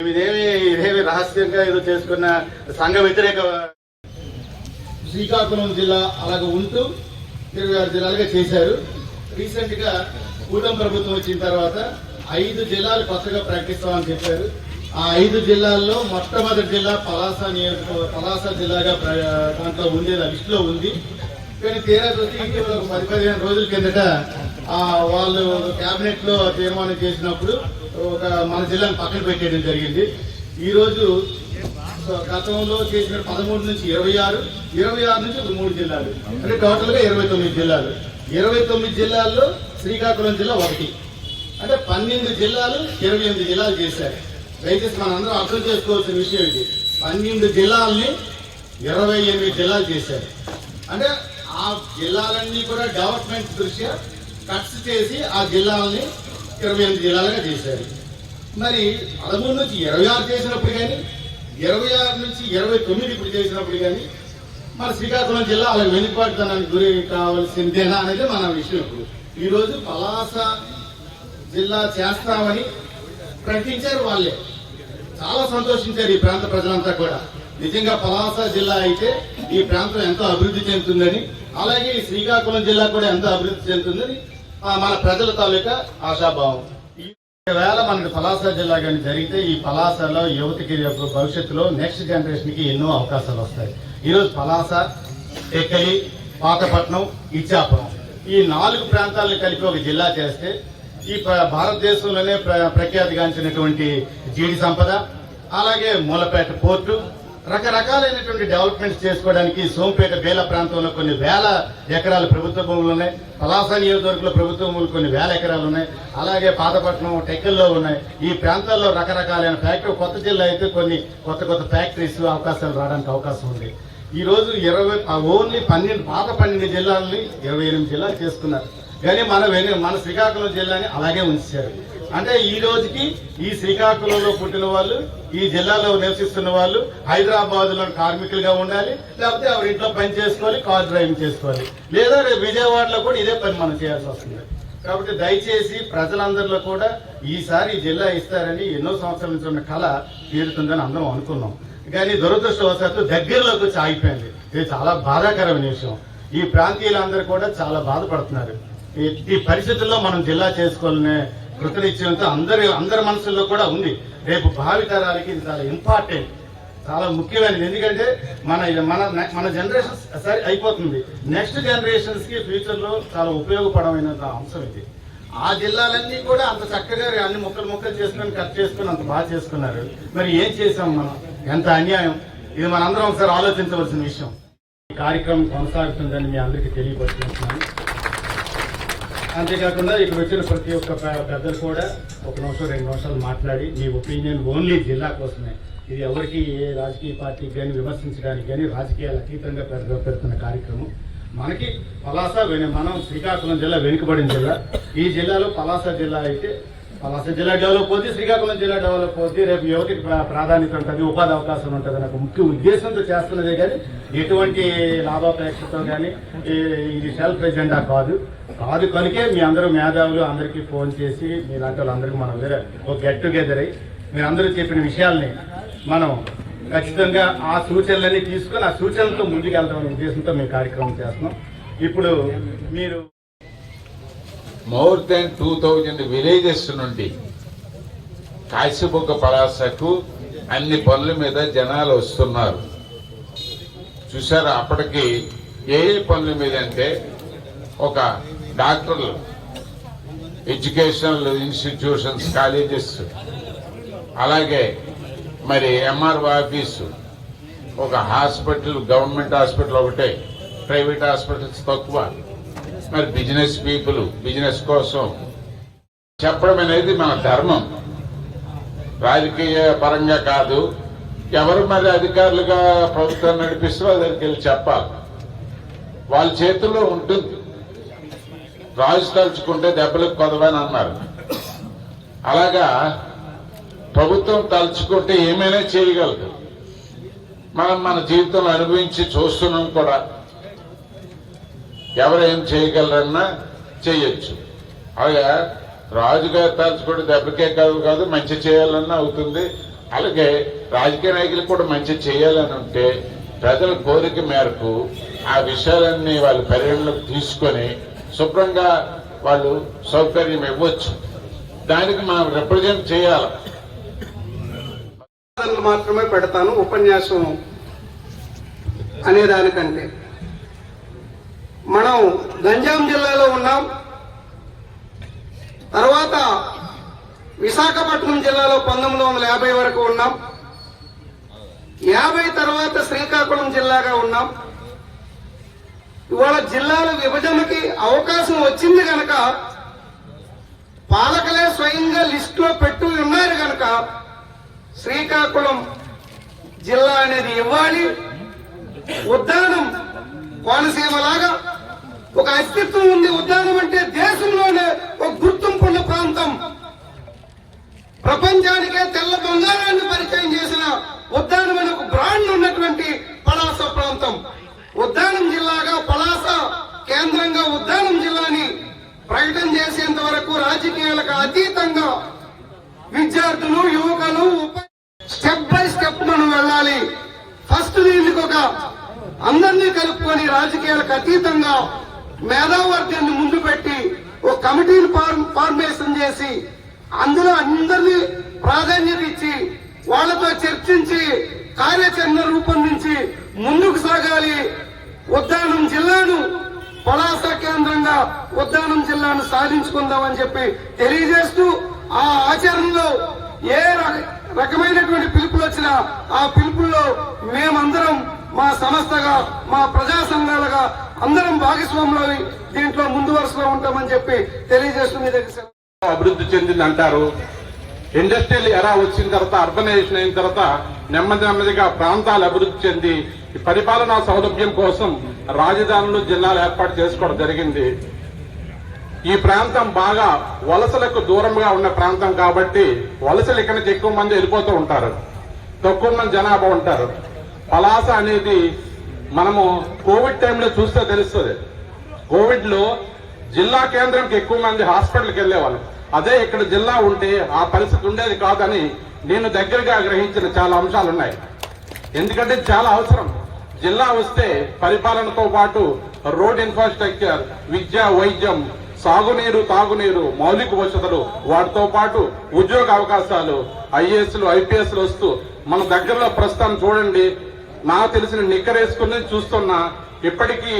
ఇదేమి ఇదేమి రహస్యంగా ఏదో చేసుకున్న సంఘ వ్యతిరేక శ్రీకాకుళం జిల్లా అలాగ ఉంటూ ఇరవై ఆరు జిల్లాలుగా చేశారు. రీసెంట్గా కూటమి ప్రభుత్వం వచ్చిన తర్వాత ఐదు జిల్లాలు కొత్తగా ప్రకటిస్తామని చెప్పారు. ఆ ఐదు జిల్లాల్లో మొట్టమొదటి జిల్లా పలాస నియోజక పలాస జిల్లాగా ప్ర- దాంట్లో ఉండేది లిస్టులో ఉంది. కానీ తీరా చూసి ఒక పది పదిహేను రోజుల కిందట వాళ్ళు క్యాబినెట్లో తీర్మానం చేసినప్పుడు ఒక మన జిల్లాను పక్కన పెట్టేయడం జరిగింది. ఈ రోజు గతంలో చేసిన పదమూడు నుంచి ఇరవై ఆరు ఇరవై ఆరు నుంచి ఒక మూడు జిల్లాలు. అంటే టోటల్గా ఇరవై తొమ్మిది జిల్లాలు. ఇరవై తొమ్మిది జిల్లాల్లో శ్రీకాకుళం జిల్లా ఒకటి. అంటే పన్నెండు జిల్లాలు ఇరవై ఎనిమిది జిల్లాలు చేశారు. దయచేసి మనందరం అర్థం చేసుకోవాల్సిన విషయం ఇది. పన్నెండు జిల్లాల్ని ఇరవై ఎనిమిది జిల్లాలు చేశారు. అంటే ఆ జిల్లాలన్నీ కూడా డెవలప్మెంట్ దృష్ట్యా కట్స్ చేసి ఆ జిల్లాలని ఇరవై ఎనిమిది జిల్లాలుగా చేశారు. మరి పదమూడు నుంచి ఇరవై ఆరు చేసినప్పుడు కానీ ఇరవై ఆరు నుంచి ఇరవై తొమ్మిది ఇప్పుడు చేసినప్పుడు కానీ మన శ్రీకాకుళం జిల్లా అలా వెనుకబాటుతనానికి గురి కావాల్సిందేనా అనేది మన విషయం ఇప్పుడు. ఈరోజు పలాస జిల్లా చేస్తామని ప్రకటించారు వాళ్ళే. చాలా సంతోషించారు ఈ ప్రాంత ప్రజలంతా కూడా. నిజంగా పలాస జిల్లా అయితే ఈ ప్రాంతం ఎంతో అభివృద్ధి చెందుతుందని అలాగే ఈ శ్రీకాకుళం జిల్లా కూడా ఎంతో అభివృద్ధి చెందుతుందని మన ప్రజల తాలూకా ఆశాభావం. ఈ వేళ మనకి పలాస జిల్లా కానీ జరిగితే ఈ పలాసలో యువతకి రేపు భవిష్యత్తులో నెక్స్ట్ జనరేషన్కి ఎన్నో అవకాశాలు వస్తాయి. ఈరోజు పలాస టెక్కలి పాతపట్నం ఇచ్చాపురం. ఈ నాలుగు ప్రాంతాలను కలిపి ఒక జిల్లా చేస్తే ఈ భారతదేశంలోనే ప్ర- ప్రఖ్యాతిగాంచినటువంటి జీడి సంపద అలాగే మూలపేట పోర్టు రకరకాలైనటువంటి డెవలప్మెంట్స్ చేసుకోవడానికి సోంపేట బేల ప్రాంతంలో కొన్ని వేల ఎకరాల ప్రభుత్వ భూములు ఉన్నాయి. పలాస నియోజకవర్గంలో ప్రభుత్వ భూములు కొన్ని వేల ఎకరాలు ఉన్నాయి. అలాగే పాతపట్నం టెక్కల్లో ఉన్నాయి. ఈ ప్రాంతాల్లో రకరకాలైన ఫ్యాక్టరీ కొత్త జిల్లా అయితే కొన్ని కొత్త కొత్త ఫ్యాక్టరీస్ అవకాశాలు రావడానికి అవకాశం ఉంది. ఈ రోజు ఇరవై ఓన్లీ పన్నెండు పాత పన్నెండు జిల్లాలని ఇరవై ఎనిమిది జిల్లాలు చేసుకున్నారు. కానీ మన మన శ్రీకాకుళం జిల్లాని అలాగే ఉంచారు. అంటే ఈ రోజుకి ఈ శ్రీకాకుళంలో పుట్టిన వాళ్ళు ఈ జిల్లాలో నివసిస్తున్న వాళ్ళు హైదరాబాద్లో కార్మికులుగా ఉండాలి లేకపోతే ఎవరి ఇంట్లో పని చేసుకోవాలి కార్ డ్రైవింగ్ చేసుకోవాలి. లేదా రేపు విజయవాడలో కూడా ఇదే పని మనం చేయాల్సి వస్తుంది. కాబట్టి దయచేసి ప్రజలందరిలో కూడా ఈసారి జిల్లా ఇస్తారని ఎన్నో సంవత్సరాల నుంచి ఉన్న కళ తీరుతుందని అందరం అనుకున్నాం. కానీ దురదృష్టవశాత్తు దగ్గరలోకి వచ్చి ఆగిపోయింది. ఇది చాలా బాధాకరమైన విషయం. ఈ ప్రాంతీయులందరూ కూడా చాలా బాధపడుతున్నారు. ఈ- ఈ పరిస్థితుల్లో మనం జిల్లా చేసుకోవాలనే కృతనిశ్చయంతో అందరి అందరి మనసుల్లో కూడా ఉంది. రేపు భావి తరాలకి ఇది చాలా ఇంపార్టెంట్ చాలా ముఖ్యమైనది. ఎందుకంటే మన మన మన జనరేషన్ సరే అయిపోతుంది. నెక్స్ట్ జనరేషన్స్కి ఫ్యూచర్లో చాలా ఉపయోగపడమైన అంశం ఇది. ఆ జిల్లాలన్నీ కూడా అంత చక్కగా అన్ని ముక్కలు ముక్కలు చేసుకొని కట్ చేసుకొని అంత బాగా చేసుకున్నారు. మరి ఏం చేసాం మనం? ఎంత అన్యాయం? ఇది మనందరం ఒకసారి ఆలోచించవలసిన విషయం. ఈ కార్యక్రమం కొనసాగుతుందని మీ అందరికీ తెలియపరుచుకుంటున్నాను అంతేకాకుండా ఇక్కడ వచ్చిన ప్రతి ఒక్క పెద్దలు కూడా ఒక నిమిషం రెండు నిమిషాలు మాట్లాడి మీ ఒపీనియన్ ఓన్లీ జిల్లా కోసమే. ఇది ఎవరికి ఏ రాజకీయ పార్టీకి కానీ విమర్శించడానికి కానీ రాజకీయాలు అతీతంగా పెడుతున్న కార్యక్రమం. మనకి పలాస మనం శ్రీకాకుళం జిల్లా వెనుకబడిన జిల్లా. ఈ జిల్లాలో పలాస జిల్లా అయితే పలాస జిల్లా డెవలప్ అవుతుంది శ్రీకాకుళం జిల్లా డెవలప్ అవుతుంది రేపు యువతికి ప్రాధాన్యత ఉంటుంది ఉపాధి అవకాశం ఉంటుంది నాకు ముఖ్య ఉద్దేశంతో చేస్తున్నదే కానీ ఎటువంటి లాభాపేక్షతో కానీ ఇది సెల్ఫ్ ఎజెండా కాదు. కాదు కనుకే మీ అందరూ మేధావులు అందరికీ ఫోన్ చేసి మీలాంటి వాళ్ళందరికీ మనం వేరే ఒక గెట్ టుగెదర్ అయ్యి మీరందరూ చెప్పిన విషయాల్ని మనం ఖచ్చితంగా ఆ సూచనలన్నీ తీసుకొని ఆ సూచనలతో ముందుకెళ్తామనే ఉద్దేశంతో మేము కార్యక్రమం చేస్తున్నాం. ఇప్పుడు మీరు more than two thousand villages నుండి కాశీబొగ్గ పలాసకు అన్ని పనుల మీద జనాలు వస్తున్నారు. చూసారా అప్పటికి ఏ ఏ పనుల మీద అంటే ఒక డాక్టర్లు ఎడ్యుకేషనల్ ఇన్స్టిట్యూషన్స్ కాలేజెస్ అలాగే మరి ఎంఆర్ఓ ఆఫీసు ఒక హాస్పిటల్ గవర్నమెంట్ హాస్పిటల్ ఒకటే ప్రైవేట్ హాస్పిటల్స్ తక్కువ. మరి బిజినెస్ పీపుల్ బిజినెస్ కోసం చెప్పడం అనేది మన ధర్మం. రాజకీయ పరంగా కాదు ఎవరు మరి అధికారులుగా ప్రభుత్వం నడిపిస్తారో దగ్గరికి వెళ్ళి చెప్పాలి. వాళ్ళ చేతుల్లో ఉంటుంది. రాజు తలుచుకుంటే దెబ్బలకు కొదవని అన్నారు. అలాగా ప్రభుత్వం తలుచుకుంటే ఏమైనా చేయగలదు. మనం మన జీవితంలో అనుభవించి చూస్తున్నాం కూడా. ఎవరేం చేయగలరన్నా చేయొచ్చు. అలాగే రాజుగారు తలుచుకోవడం దెబ్బకే కాదు కాదు మంచి చేయాలన్నా అవుతుంది. అలాగే రాజకీయ నాయకులు కూడా మంచి చేయాలని ఉంటే ప్రజల కోరిక మేరకు ఆ విషయాలన్నీ వాళ్ళు పరిగణలోకి తీసుకొని శుభ్రంగా వాళ్ళు సౌకర్యం ఇవ్వచ్చు. దానికి మనం రిప్రజెంట్ చేయాలి. మాత్రమే పెడతాను ఉపన్యాసం అనే దానికంటే. మనం గంజాం జిల్లాలో ఉన్నాం. తర్వాత విశాఖపట్నం జిల్లాలో పంతొమ్మిది వందల యాభై వరకు ఉన్నాం. యాభై తర్వాత శ్రీకాకుళం జిల్లాగా ఉన్నాం. ఇవాళ జిల్లాల విభజనకి అవకాశం వచ్చింది కనుక పాలకులే స్వయంగా లిస్టులో పెట్టు ఉన్నారు కనుక శ్రీకాకుళం జిల్లా అనేది ఇవ్వాలి. ఉద్దానం కోనసీమలాగా ఒక అస్తిత్వం ఉంది ఉద్యానం అంటే దేశంలోనే ఒక గుర్తింపున్న ప్రాంతం. ప్రపంచానికే తెల్ల బంగారాన్ని పరిచయం చేసిన ఉద్యానం అనే ఒక బ్రాండ్ ఉన్నటువంటి పలాస ప్రాంతం. ఉద్యానం జిల్లాగా పలాస కేంద్రంగా ఉద్యానం జిల్లాని ప్రకటన చేసేంత వరకు రాజకీయాలకు అతీతంగా విద్యార్థులు యువకులు స్టెప్ బై స్టెప్ మనం వెళ్ళాలి. ఫస్ట్ దీనికి ఒక అందరినీ కలుపుకొని రాజకీయాలకు అతీతంగా మేధావర్గాన్ని ముందు పెట్టి ఒక కమిటీని ఫార్మ్ ఫార్మేషన్ చేసి అందులో అందరినీ ప్రాధాన్యత ఇచ్చి వాళ్ళతో చర్చించి కార్యాచరణ రూపొందించి ముందుకు సాగాలి. ఉద్దానం జిల్లాను పలాస కేంద్రంగా ఉద్దానం జిల్లాను సాధించుకుందామని చెప్పి తెలియజేస్తూ ఆ ఆచరణలో ఏ రకమైనటువంటి పిలుపులు వచ్చినా ఆ పిలుపుల్లో మేమందరం మా సంస్థగా మా ప్రజా సంఘాలుగా అందరం భాగస్వాములని దీంట్లో ముందు వరుసలో ఉంటామని చెప్పి తెలియజేస్తూ మీ దగ్గర అభివృద్ధి చెందింది అంటారు ఇండస్ట్రియల్ ఎరా వచ్చిన తర్వాత అర్బనైజేషన్ అయిన తర్వాత నెమ్మది నెమ్మదిగా ప్రాంతాలు అభివృద్ధి చెంది ఈ పరిపాలనా సౌలభ్యం కోసం రాజధానులు జిల్లాలు ఏర్పాటు చేసుకోవడం జరిగింది. ఈ ప్రాంతం బాగా వలసలకు దూరంగా ఉన్న ప్రాంతం కాబట్టి వలసలు ఇక్కడి నుంచి ఎక్కువ మంది వెళ్ళిపోతూ ఉంటారు. తక్కువ మంది జనాభా ఉంటారు. పలాస అనేది మనము కోవిడ్ టైంలో చూస్తే తెలుస్తుంది. కోవిడ్లో జిల్లా కేంద్రంకి ఎక్కువ మంది హాస్పిటల్కి వెళ్ళేవాళ్ళు. అదే ఇక్కడ జిల్లా ఉంటే ఆ పరిస్థితి ఉండేది కాదని నేను దగ్గరగా గ్రహించిన చాలా అంశాలు ఉన్నాయి. ఎందుకంటే చాలా అవసరం. జిల్లా వస్తే పరిపాలనతో పాటు రోడ్ ఇన్ఫ్రాస్ట్రక్చర్ విద్య వైద్యం సాగునీరు తాగునీరు మౌలిక వసతులు వాటితో పాటు ఉద్యోగ అవకాశాలు ఐఏఎస్లు ఐపీఎస్లు వస్తూ మన దగ్గరలో ప్రస్తుతం చూడండి నా తెలిసిన నిక్కరేసుకుని చూస్తున్నా ఇప్పటికీ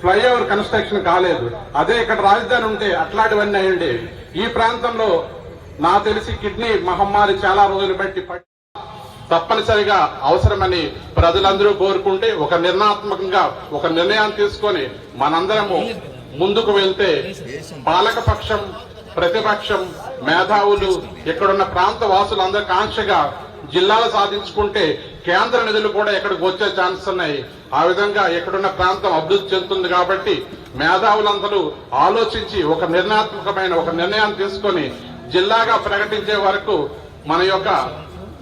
ఫ్లైఓవర్ కన్స్ట్రక్షన్ కాలేదు. అదే ఇక్కడ రాజధాని ఉంటే అట్లాంటివన్నీ అయ్యండి ఈ ప్రాంతంలో నాకు తెలిసి కిడ్నీ మహమ్మారి చాలా రోజులు బట్టి తప్పనిసరిగా అవసరమని ప్రజలందరూ కోరుకుంటే ఒక నిర్ణయాత్మకంగా ఒక నిర్ణయాన్ని తీసుకొని మనందరము ముందుకు వెళ్తే పాలకపక్షం ప్రతిపక్షం మేధావులు ఇక్కడున్న ప్రాంత వాసులందరూ కాంక్షగా జిల్లాలు సాధించుకుంటే కేంద్ర నిధులు కూడా ఎక్కడికి వచ్చే ఛాన్స్ ఉన్నాయి. ఆ విధంగా ఎక్కడున్న ప్రాంతం అభివృద్ధి చెందుతుంది కాబట్టి మేధావులందరూ ఆలోచించి ఒక నిర్ణయాత్మకమైన ఒక నిర్ణయం తీసుకొని జిల్లాగా ప్రకటించే వరకు మన యొక్క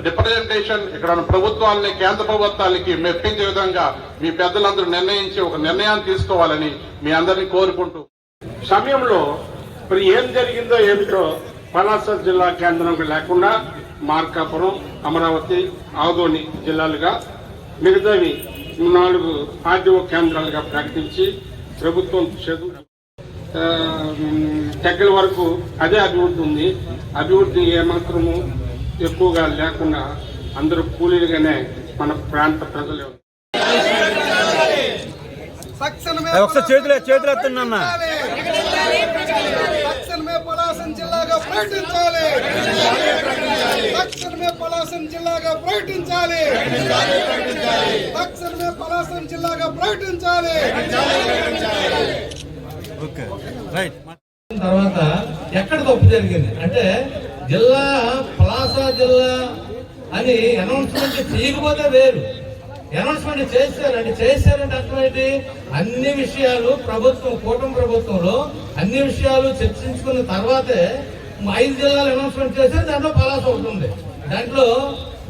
రిప్రజెంటేషన్ ఇక్కడ ఉన్న ప్రభుత్వాలని కేంద్ర ప్రభుత్వాలకి మెప్పించే విధంగా మీ పెద్దలందరూ నిర్ణయించి ఒక నిర్ణయాన్ని తీసుకోవాలని మీ అందరినీ కోరుకుంటూ సమయంలో మరి ఏం జరిగిందో ఏమిటో పలాస జిల్లా కేంద్రం లేకుండా మార్కాపురం అమరావతి ఆదోని జిల్లాలుగా మిగతావి నాలుగు ఆర్డీఓ కేంద్రాలుగా ప్రకటించి ప్రభుత్వం దగ్గర వరకు అదే అభివృద్ధి ఉంది. అభివృద్ధి ఏమాత్రము ఎక్కువగా లేకుండా అందరూ కూలీలుగానే మన ప్రాంత ప్రజలు ఒకసారి చేతులు చేతులు ఎత్తున్నా జిల్లాగా ప్రకటించాలి. తక్షణమే పలాసన జిల్లాగా ప్రకటించాలి. తక్షణమే పలాసన జిల్లాగా ప్రకటించాలి. Okay right. తర్వాత ఎక్కడ తప్పు జరిగింది? అంటే జిల్లా పలాస జిల్లా అని అనౌన్స్మెంట్ చేయకపోతే వేరు. అనౌన్స్మెంట్ చేశారంటే చేశారంటే అర్థమైంది అన్ని విషయాలు ప్రభుత్వం కూటమి ప్రభుత్వంలో అన్ని విషయాలు చర్చించుకున్న తర్వాతే ఐదు జిల్లాలు అనౌన్స్మెంట్ చేస్తే దాంట్లో పలాస అవుతుంది దాంట్లో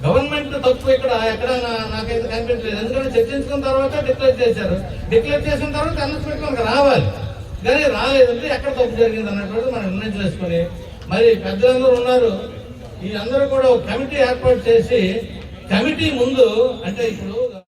గవర్నమెంట్ తప్పు ఇక్కడ ఎక్కడ నాకైతే కనిపించలేదు. ఎందుకంటే చర్చించుకున్న తర్వాత డిక్లేర్ చేశారు. డిక్లేర్ చేసిన తర్వాత అనౌన్స్మెంట్ మనకు రావాలి. కానీ రాలేదంటే ఎక్కడ తప్పు జరిగింది అన్నటువంటి మనం నిర్ణయం చేసుకుని. మరి పెద్దలందరూ ఉన్నారు. ఈ అందరూ కూడా ఒక కమిటీ ఏర్పాటు చేసి కమిటీ ముందు అంటే ఇప్పుడు